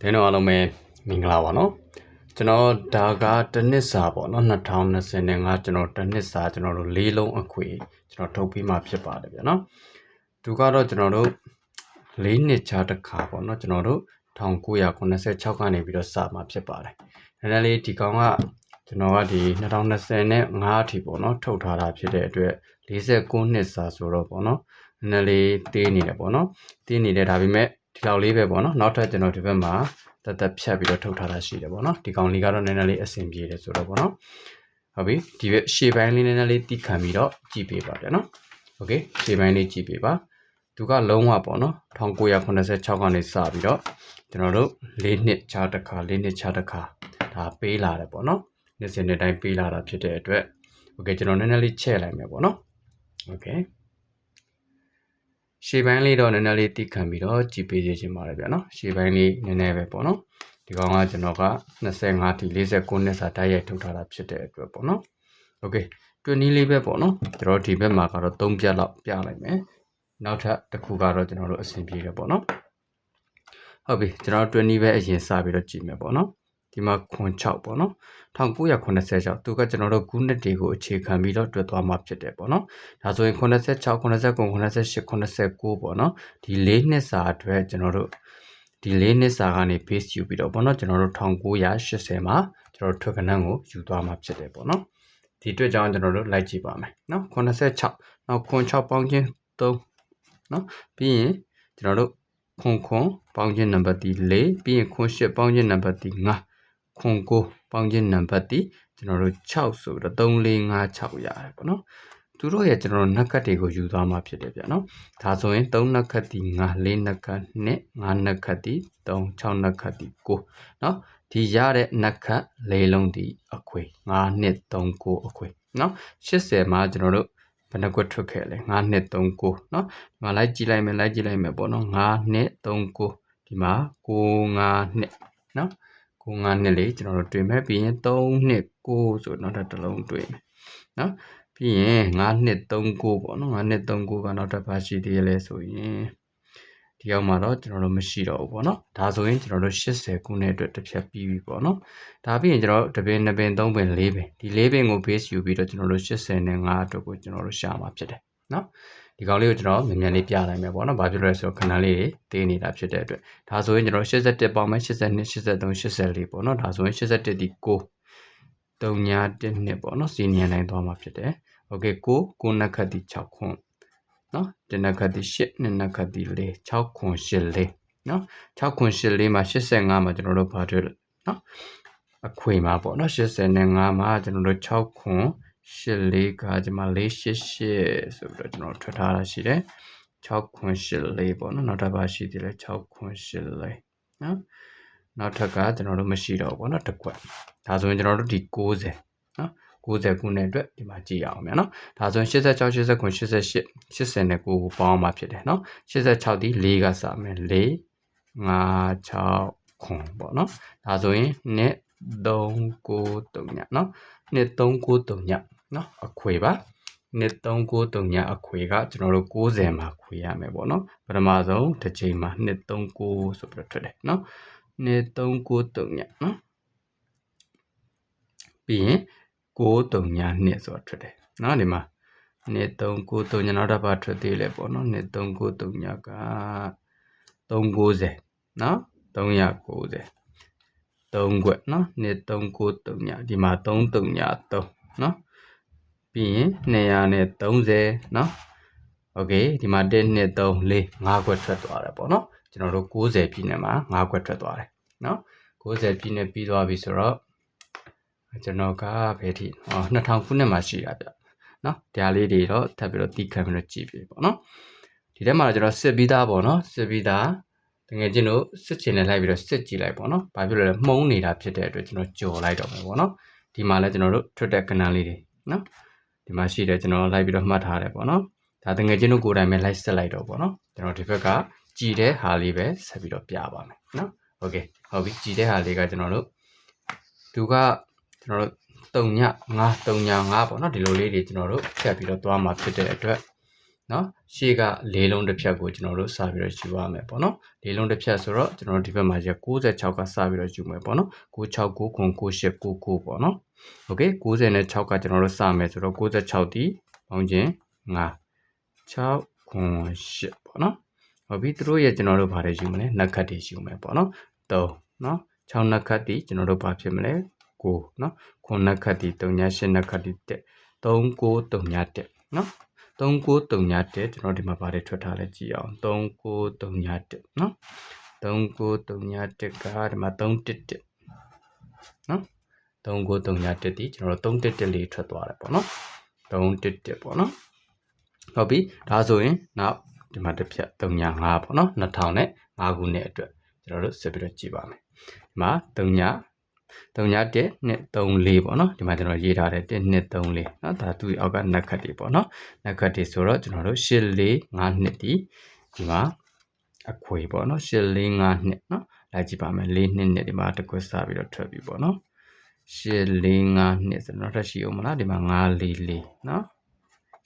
တင်းတော်အားလုံးပဲမင်္ဂလာပါနော်ကျွန်တော်ဒါကတစ်နှစ်စာပေါ့နော်2025ကျွန်တော်တစ်နှစ်စာကျွန်တော်တို့လေးလုံးအခွေကျွန်တော်ထုတ်ပြီးမှဖြစ်ပါတယ်ဗျာနော်သူကတော့ကျွန်တော်တို့လေးနှစ်ချတစ်ခါပေါ့နော်ကျွန်တော်တို့1986ကနေပြီးတော့စမှာဖြစ်ပါတယ်နည်းနည်းလေးဒီကောင်ကကျွန်တော်ကဒီ2020နဲ့5အထိပေါ့နော်ထုတ်ထားတာဖြစ်တဲ့အတွက်49နှစ်စာဆိုတော့ပေါ့နော်နည်းနည်းလေးတေးနေတယ်ပေါ့နော်တေးနေတယ်ဒါပေမဲ့ ဒီလောက်လေးပဲပေါ့နော်နောက်ထပ်ကျွန်တော်ဒီဘက်မှာတက်တက်ဖြတ်ပြီးတော့ထုတ်ထားတာရှိတယ်ပေါ့နော်ဒီကောင်လေးကတော့နည်းနည်းလေးအဆင်ပြေတယ်ဆိုတော့ပေါ့နော်ဟုတ်ပြီဒီဘက်ရှေ့ပိုင်းလေးနည်းနည်းလေးတိခံပြီးတော့ကြည့်ပေးပါဗျာနော်โอเคရှေ့ပိုင်းလေးကြည့်ပေးပါသူကလုံးဝပေါ့နော်1986ကနေစပြီးတော့ကျွန်တော်တို့၄နှစ်ခြားတစ်ခါ၄နှစ်ခြားတစ်ခါဒါပေးလာတယ်ပေါ့နော်နေ့စဉ်နေ့တိုင်းပေးလာတာဖြစ်တဲ့အတွက်โอเคကျွန်တော်နည်းနည်းလေးချဲ့လိုက်မယ်ပေါ့နော်โอเค ရှေ့ပိုင်းလေးတော့နည်းနည်းလေးတိခံပြီးတော့ကြည့်ပေးခြင်းပါတယ်ဗျာနော်ရှေ့ပိုင်းလေးနည်းနည်းပဲပေါ့နော်ဒီကောင်ကကျွန်တော်က25ထိ49နှစ်စာတိုက်ရိုက်ထုတ်ထားတာဖြစ်တဲ့အတွက်ပေါ့နော်โอเคတွင်းနည်းလေးပဲပေါ့နော်ကျွန်တော်ဒီဘက်မှာကတော့3ပြက်လောက်ပြလိုက်မယ်နောက်ထပ်တစ်ခုကတော့ကျွန်တော်တို့အဆင်ပြေတယ်ပေါ့နော်ဟုတ်ပြီကျွန်တော်တွင်းနည်းပဲအရင်စပြီးတော့ကြည့်မယ်ပေါ့နော် ဒီမှာခွန်6ပေါ့နော်1986သူကကျွန်တော်တို့ခုနှစ်တွေကိုအခြေခံပြီးတော့တွက်သွားမှာဖြစ်တယ်ပေါ့နော်ဒါဆိုရင်86 89 88 89ပေါ့နော်ဒီ၄နှစ်စာအတွက်ကျွန်တော်တို့ဒီ၄နှစ်စာကနေ base ယူပြီးတော့ပေါ့နော်ကျွန်တော်တို့1980မှာကျွန်တော်တို့ထွက်ကနန်းကိုယူသွားမှာဖြစ်တယ်ပေါ့နော်ဒီအတွက်ကြောင့်ကျွန်တော်တို့လိုက်ကြည့်ပါမယ်နော်86နောက်ခွန်6ပေါင်းချင်း3နော်ပြီးရင်ကျွန်တော်တို့ခွန်ခွန်ပေါင်းချင်းနံပါတ်4ပြီးရင်ခွန်8ပေါင်းချင်းနံပါတ်5 ခွန်9ပေါင်းချင်းနံပါတ်ကျွန်တော်တို့6ဆိုတော့3456ရတယ်ပေါ့နော်သူတို့ရဲ့ကျွန်တော်တို့နက်ကတ်တွေကိုယူသွားမှာဖြစ်တယ်ဗျာနော်ဒါဆိုရင်3နက်ကတ်ဒီ5 4နက်ကတ်2 5နက်ကတ်ဒီ3 6နက်ကတ်ဒီ9နော်ဒီရတဲ့နက်ကတ်လေးလုံးဒီအခွေ5နှစ်3 9အခွေနော်80မှာကျွန်တော်တို့ဘယ်နှကွက်ထွက်ခဲ့လဲ5နှစ်3 9နော်ဒီမှာလိုက်ကြည့်လိုက်မယ်လိုက်ကြည့်လိုက်မယ်ပေါ့နော်5နှစ်3 9ဒီမှာ9 5နှစ်နော် 9 5နှစ်လေးကျွန်တော်တို့တွေ့မယ်ပြီးရင်3နှစ်9ဆိုတော့နောက်တစ်လုံးတွေ့မယ်နော်ပြီးရင်9နှစ်39ပေါ့နော်9နှစ်39ကနောက်တစ်ပါရှိသေးရလဲဆိုရင်ဒီရောက်မှာတော့ကျွန်တော်တို့မရှိတော့ဘူးပေါ့နော်ဒါဆိုရင်ကျွန်တော်တို့80ခုနှစ်အတွက်တစ်ဖြတ်ပြီးပြီပေါ့နော်ဒါပြီးရင်ကျွန်တော်တို့တစ်ပင်နှစ်ပင်သုံးပင်လေးပင်ဒီလေးပင်ကို base ယူပြီးတော့ကျွန်တော်တို့80နဲ့5အတွက်ကိုကျွန်တော်တို့ရှာမှာဖြစ်တယ်နော် ဒီကောင်လေးကိုကျွန်တော်မြန်မြန်လေးပြလိုက်မယ်ပေါ့နော်။ဘာဖြစ်လို့လဲဆိုတော့ခဏလေးတွေတင်းနေတာဖြစ်တဲ့အတွက်ဒါဆိုရင်ကျွန်တော်81ပေါင်းမယ်82 83 84ပေါ့နော်။ဒါဆိုရင်81ဒီ9 3ညာ1နှစ်ပေါ့နော်။စီနီယံတိုင်းသွားမှာဖြစ်တယ်။ Okay 9 9နက်ခတ်ဒီ6ခွန်းနော်။1နက်ခတ်ဒီ8 2နက်ခတ်ဒီ4 6ခွန်း8 4နော်။6ခွန်း8 4မှာ85မှာကျွန်တော်တို့ဘာတွေ့လဲနော်။အခွေမှာပေါ့နော်85မှာကျွန်တော်တို့6ခွန်း ရှစ်လေးကဒီမှာ၄ရှစ်ရှစ်ဆိုပြီးတော့ကျွန်တော်ထွက်ထားတာရှိတယ်6ခွန်ရှစ်လေးပေါ့နော်နောက်တစ်ပါးရှိသေးတယ်6ခွန်ရှစ်လေးနော်နောက်ထပ်ကကျွန်တော်တို့မရှိတော့ဘူးပေါ့နော်တစ်ခွက်ဒါဆိုရင်ကျွန်တော်တို့ဒီ60နော်90ခုနှစ်အတွက်ဒီမှာကြည့်ရအောင်မြန်နော်ဒါဆိုရင်86 80ခွန်88 80နဲ့9ကိုပေါင်းမှာဖြစ်တယ်နော်86ဒီ4ကစမယ်4 5 6ခွန်ပေါ့နော်ဒါဆိုရင်နှစ်3 9 3ညနော်နှစ်3 9 3ညနော်အခွေပါနှစ်393ညအခွေကကျွန်တော်တို့60မှာခွေရမယ်ပေါ့နော်ပထမဆုံးတစ်ချိန်မှာနှစ်39ဆိုပြီးတော့ထွက်တယ်နော်နှစ်393ညနော်ပြီးရင်93ညနှစ်ဆိုတော့ထွက်တယ်နော်ဒီမှာနှစ်393ညနောက်တစ်ပတ်ထွက်သေးလေပေါ့နော်နှစ်393ညက390နော်390 3ခွက်နော်နှစ်393ညဒီမှာ33ည3နော်ပြီးရင်230เนาะโอเคဒီမှာ1 2 3 4 5ခွက်ထွက်သွားတယ်ပေါ့เนาะကျွန်တော်တို့60ပြည့်နေမှာ5ခွက်ထွက်သွားတယ်เนาะ60ပြည့်နေပြီးသွားပြီဆိုတော့ကျွန်တော်ကဘယ်ထိဟော2000ခုနှစ်မှာရှိတာဗျเนาะဒါလေးတွေတော့ထပ်ပြီးတော့တီးခံပြီးတော့ကြည့်ပြီပေါ့เนาะဒီထဲမှာကျွန်တော်စစ်ပြီးသားပေါ့เนาะစစ်ပြီးသား တကယ်ချင်းတို့စစ်ချင်နဲ့လိုက်ပြီးတော့စစ်ကြည့်လိုက်ပေါ့နော်။ဘာဖြစ်လို့လဲမှုံးနေတာဖြစ်တဲ့အတွက်ကျွန်တော်ကြော်လိုက်တော့မယ်ပေါ့နော်။ဒီမှာလည်းကျွန်တော်တို့ထွက်တဲ့ကဏ္ဍလေးတွေနော်။ဒီမှာရှိတယ်ကျွန်တော်လိုက်ပြီးတော့မှတ်ထားတယ်ပေါ့နော်။ဒါတကယ်ချင်းတို့ကိုယ်တိုင်ပဲလိုက်စစ်လိုက်တော့ပေါ့နော်။ကျွန်တော်ဒီဘက်ကကြည်တဲ့ဟာလေးပဲဆက်ပြီးတော့ပြပါမယ်နော်။ Okay ဟုတ်ပြီကြည်တဲ့ဟာလေးကကျွန်တော်တို့သူကကျွန်တော်တို့3ည5 3ည5ပေါ့နော်ဒီလိုလေးတွေကျွန်တော်တို့ဖြတ်ပြီးတော့သွားမှာဖြစ်တဲ့အတွက် နော်ရှေ့ကလေးလုံးတစ်ဖြတ်ကိုကျွန်တော်တို့စပြီးတော့ယူရမယ်ပေါ့နော်လေးလုံးတစ်ဖြတ်ဆိုတော့ကျွန်တော်တို့ဒီဘက်မှာရ96ကစပြီးတော့ယူမယ်ပေါ့နော်96 9 98 99ပေါ့နော်โอเค96ကကျွန်တော်တို့စမယ်ဆိုတော့96ဒီပေါင်းခြင်း5 6 9 8ပေါ့နော်ဟုတ်ပြီသူတို့ရဲ့ကျွန်တော်တို့ဘာတွေယူမလဲနက်ခတ်တွေယူမယ်ပေါ့နော်3နော်6နက်ခတ်ဒီကျွန်တော်တို့ဘာဖြစ်မလဲ9နော်9နက်ခတ်ဒီ3ည8နက်ခတ်ဒီ1 3 9 3ည1နော် 3931ကျွန်တော်ဒီမှာပါတယ်ထွက်ထားလဲကြည့်အောင်3931နော်3931ကဒီမှာ311နော်3931ဒီကျွန်တော်တို့311လေးထွက်သွားတယ်ပေါ့နော်311ပေါ့နော်ဟုတ်ပြီဒါဆိုရင်နောက်ဒီမှာတစ်ဖြတ်35ပေါ့နော်2000နဲ့5ခုနဲ့အတွက်ကျွန်တော်တို့ဆက်ပြီးတော့ကြည့်ပါမယ်ဒီမှာ3 39 134ပေါ့နော်ဒီမှာကျွန်တော်ရေးထားတယ်1234နော်ဒါသူ့အောက်ကနက်ခတ်တွေပေါ့နော်နက်ခတ်တွေဆိုတော့ကျွန်တော်တို့8452ဒီဒီမှာအခွေပေါ့နော်8452နော်လာကြည့်ပါမယ်4နှစ်နဲ့ဒီမှာတစ်ခွက်စပြီးတော့ထွက်ပြီပေါ့နော်8452နှစ်ဆိုတော့ထပ်ရှိအောင်မလားဒီမှာ944နော်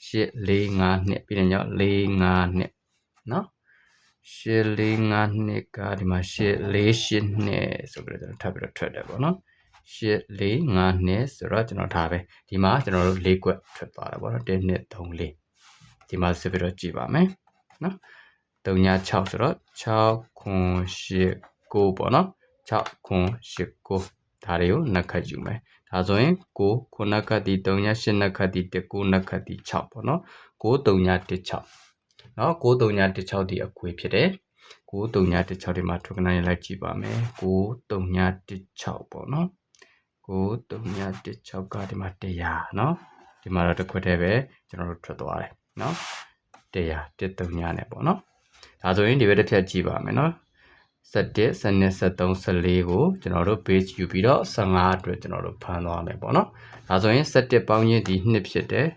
8452နှစ်ပြီးရင်ရောက်452နော် ရှစ်လေးငါးနှစ်ကဒီမှာရှစ်လေးရှစ်နှစ်ဆိုပြီးတော့ကျွန်တော်ထပ်ပြီးတော့ထွက်တယ်ပေါ့နော်ရှစ်လေးငါးနှစ်ဆိုတော့ကျွန်တော်ထားပဲဒီမှာကျွန်တော်တို့လေးကွက်ထွက်သွားတာပေါ့နော်1 2 3 4ဒီမှာဆက်ပြီးတော့ကြည့်ပါမယ်နော်3ည6ဆိုတော့6ခွန်8 9ပေါ့နော်6ခွန်8 9ဒါတွေကိုနှက်ခတ်ယူမယ်ဒါဆိုရင်9ခုနှက်ခတ်ဒီ3ည8နှက်ခတ်ဒီ1 9နှက်ခတ်ဒီ6ပေါ့နော်9 3ည1 6 နော်93916ဒီအခွေဖြစ်တယ်93916ဒီမှာထွက်ကနားရလိုက်ကြည့်ပါမယ်93916ပေါ့နော်93916ကဒီမှာ100နော်ဒီမှာတော့တစ်ခွက်တည်းပဲကျွန်တော်တို့ထွက်သွားတယ်နော်100 139နဲ့ပေါ့နော်ဒါဆိုရင်ဒီဘက်တစ်ဖြတ်ကြည့်ပါမယ်နော်17 12 13 14ကိုကျွန်တော်တို့ base ယူပြီးတော့15အတွက်ကျွန်တော်တို့ဖန်သွားမယ်ပေါ့နော်ဒါဆိုရင်17ပေါင်းရင်းဒီ2ဖြစ်တယ်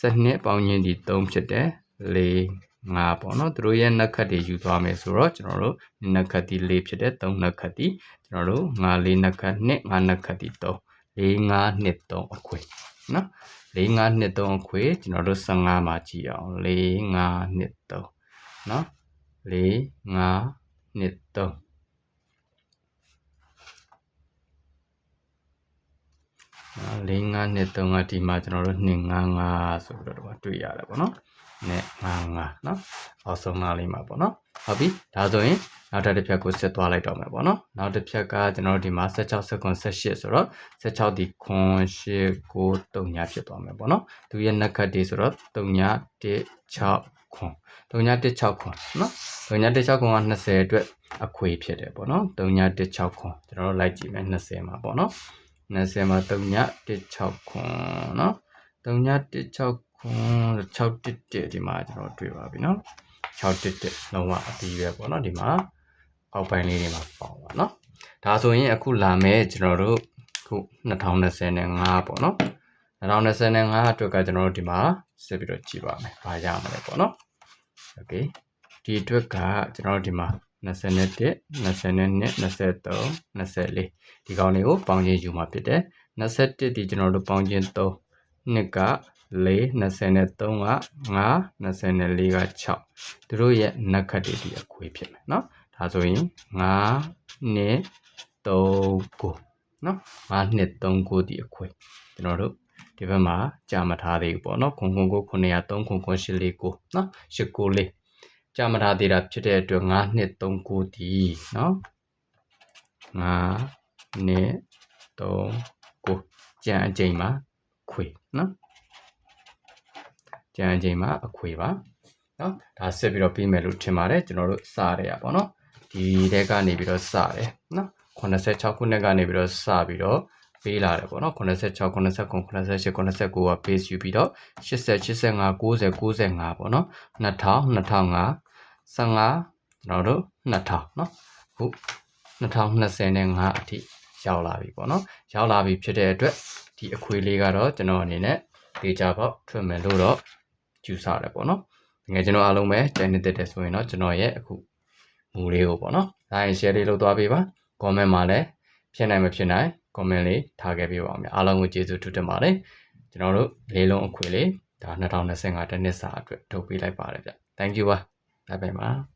12ပေါင်းရင်းဒီ3ဖြစ်တယ် 4 5ပေါ့နော်သူတို့ရဲ့နက်ခတ်တွေယူသွားမယ်ဆိုတော့ကျွန်တော်တို့နက်ခတ်ဒီ4ဖြစ်တဲ့3နက်ခတ်ဒီကျွန်တော်တို့5 4နက်ခတ်2 5နက်ခတ်ဒီ3 4 5 2 3အခွေနော်4 5 2 3အခွေကျွန်တော်တို့15မှာကြည့်အောင်4 5 2 3နော်4 5 2 3 နော်4 5 2 3ကဒီမှာကျွန်တော်တို့2 5 5ဆိုပြီးတော့တွေ့ရတယ်ပေါ့နော်နဲ့9 9เนาะအောက်ဆုံးနားလေးမှာပေါ့နော်ဟုတ်ပြီဒါဆိုရင်နောက်တစ်ဖြတ်ကိုဆက်သွားလိုက်တော့မယ်ပေါ့နော်နောက်တစ်ဖြတ်ကကျွန်တော်တို့ဒီမှာ16စက္ကွန်18ဆိုတော့16ဒီခွန်8 9 3ညဖြစ်သွားမယ်ပေါ့နော်သူရဲ့နက်ခတ်တွေဆိုတော့3ည1 6ခွန်3ည1 6ခွန်နော်3ည1 6ခွန်က20အတွက်အခွေဖြစ်တယ်ပေါ့နော်3ည1 6ခွန်ကျွန်တော်တို့လိုက်ကြည့်မယ်20မှာပေါ့နော် 20မှာ3ည1 6ခွန်နော်3ည1 6611ဒီမှာကျွန်တော်တွေ့ပါပြီเนาะ611လုံးဝအပြီးပဲပေါ့เนาะဒီမှာအောက်ပိုင်းလေးတွေမှာပေါပါเนาะဒါဆိုရင်အခုလာမဲ့ကျွန်တော်တို့ခု2025ပေါ့เนาะ2025အတွက်ကကျွန်တော်တို့ဒီမှာဆက်ပြီးတော့ကြည့်ပါမယ်။ဘာရမလဲပေါ့နော်။ Okay ဒီအတွက်ကကျွန်တော်တို့ဒီမှာ 21 22 23 24ဒီကောင်လေးကိုပေါင်းချင်းယူမှာဖြစ်တယ်။21ဒီကျွန်တော်တို့ပေါင်းချင်း3နှစ်က4 23က5 24က6သူတို့ရဲ့နက်ခတ်တွေဒီအခွေဖြစ်မယ်เนาะဒါဆိုရင်5နှစ်3ကိုเนาะ5နှစ်3ကိုဒီအခွေကျွန်တော်တို့ဒီဘက်မှာကြာမထားသေးဘူးပေါ့เนาะခွန်ခွန်ကို903ခွန်ခွန်84ကိုเนาะ89လေး ကြာမထားသေးတာဖြစ်တဲ့အတွက်5နှစ်3ကိုဒီเนาะ5နှစ်3ကိုကြာအချိန်မှာခွေเนาะကြံချိန်မှာအခွေပါနော်ဒါဆက်ပြီးတော့ပြီးမယ်လို့ထင်ပါတယ်ကျွန်တော်တို့စရရပါတော့ဒီတဲ့ကနေပြီးတော့စတယ်နော်86ခုနှစ်ကနေပြီးတော့စပြီးတော့ပေးလာတယ်ပေါ့နော်86 89 88 89က base ယူပြီးတော့80 85 90 95ပေါ့နော်2000 2005 15ကျွန်တော်တို့2000နော်ခု2025အထိရောက်လာပြီပေါ့နော်ရောက်လာပြီဖြစ်တဲ့အတွက်ဒီအခွေလေးကတော့ကျွန်တော်အနေနဲ့ဒေတာပေါက်ထွက်မယ်လို့တော့ကျူစားတယ်ပေါ့နော်ငယ်ကျွန်တော်အားလုံးပဲကြိုင်နေတဲ့တဲ့ဆိုရင်တော့ကျွန်တော်ရဲ့အခုမူလေးကိုပေါ့နော်ဒါရင် share လေးလုပ်သွားပေးပါ comment မှာလည်းဖြစ်နိုင်မဖြစ်နိုင် comment လေးထားခဲ့ပေးပါဦးများအားလုံးကိုကျေးဇူးထူးတင်ပါတယ်ကျွန်တော်တို့လေးလုံးအခွေလေးဒါ2025တစ်နှစ်စာအတွက်ထုတ်ပေးလိုက်ပါတယ်ဗျ thank you ပါ ဘိုင်ဘိုင်ပါ